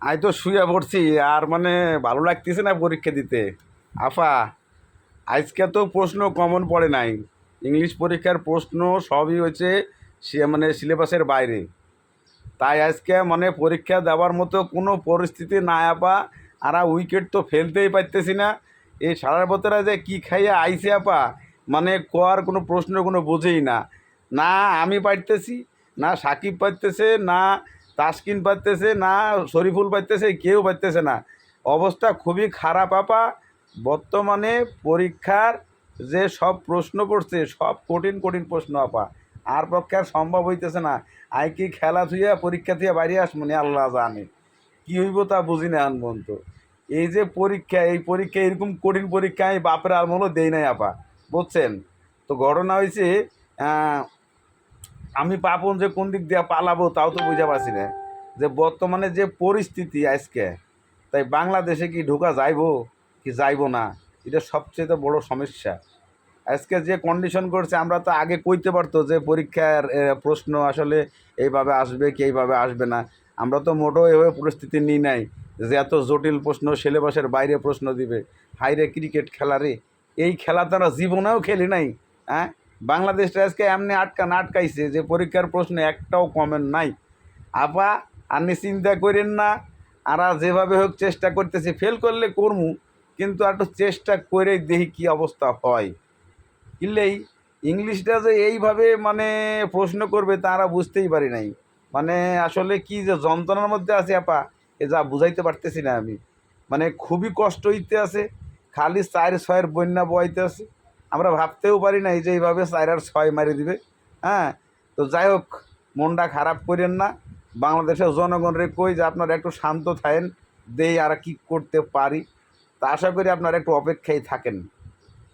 আমি তো শুয়ে পড়ছি, আর মানে ভালো লাগতেছে না পরীক্ষা দিতে। আফা, আজকে তো প্রশ্ন কমন পড়ে নাই। ইংলিশ পরীক্ষার প্রশ্ন সবই হচ্ছে সে মানে সিলেবাসের বাইরে। তাই আজকে মানে পরীক্ষা দেওয়ার মতো কোনো পরিস্থিতি না আপা আর উইকেট তো ফেলতেই পারতেছি না। এই সারার বছরে যে কী খাইয়া আইসে আপা মানে কর কোনো প্রশ্ন কোনো বোঝেই না। না আমি পারতেছি, না সাকিব পারতেছে, না তাসকিন পারতেছে না, শরীফুল পাইতেছে, কেউ পারতেছে না। অবস্থা খুবই খারাপ, আপা। বর্তমানে পরীক্ষার যে সব প্রশ্ন পড়ছে, সব কঠিন কঠিন প্রশ্ন, আপা। আর পক্ষে আর সম্ভব হইতেছে না। আই কি খেলা থুইয়া পরীক্ষা থেকে বাইরে আসমনি আল্লাহ জানে। কি হইব তা বুঝি না আন পর্যন্ত। এই যে পরীক্ষা, এই পরীক্ষা, এরকম কঠিন পরীক্ষা আমি বাপের আমলও দেই নাই, আপা। বুঝছেন? তো ঘটনা হয়েছে আমি পাপন যে কোন দিক দিয়ে পালাবো, তাও তো বুঝা পারছি না। যে বর্তমানে যে পরিস্থিতি আজকে, তাই বাংলাদেশে কি ঢোকা যাইবো, কি যাইবো না, এটা সবচেয়ে বড় সমস্যা। আজকে যে কন্ডিশন করছে, আমরা তো আগে কইতে পারতো যে পরীক্ষার প্রশ্ন আসলে এইভাবে আসবে কি এইভাবে আসবে না। আমরা তো মোটেও এভাবে পরিস্থিতি নিই নাই, যে এত জটিল প্রশ্ন, সিলেবাসের বাইরে প্রশ্ন দিবে। হাইরে ক্রিকেট খেলারে এই খেলা তারা জীবনেও খেলি নাই হ্যাঁ? বাংলাদেশটা আজকে এমনি আটকান আটকাইছে যে পরীক্ষার প্রশ্ন একটাও কমেন নাই। আপা, আপনি চিন্তা করেন না, আর যেভাবে হোক চেষ্টা করতেছি ফেল করলে করমু, কিন্তু একটু চেষ্টা করে দেখি কি অবস্থা হয়। কিনলেই ইংলিশটা যে এইভাবে মানে প্রশ্ন করবে তারা বুঝতেই পারি নাই। মানে আসলে কি যে যন্ত্রণার মধ্যে আছে আপা, এ যা বুঝাইতে পারতেছি না আমি। মানে খুবই কষ্ট হইতে আছে, খালি চার ছয়ের বন্যা বইতে আছে। আমরা ভাবতেও পারি না এই যে এইভাবে সাইরার ছয় মারি দিবে হ্যাঁ? তো যাই হোক, মনটা খারাপ করেন না। বাংলাদেশের জনগণের কই যে আপনারা একটু শান্ত থাকেন, দেই আর কি করতে পারি। তা আশা করি আপনারা একটু অপেক্ষায় থাকেন।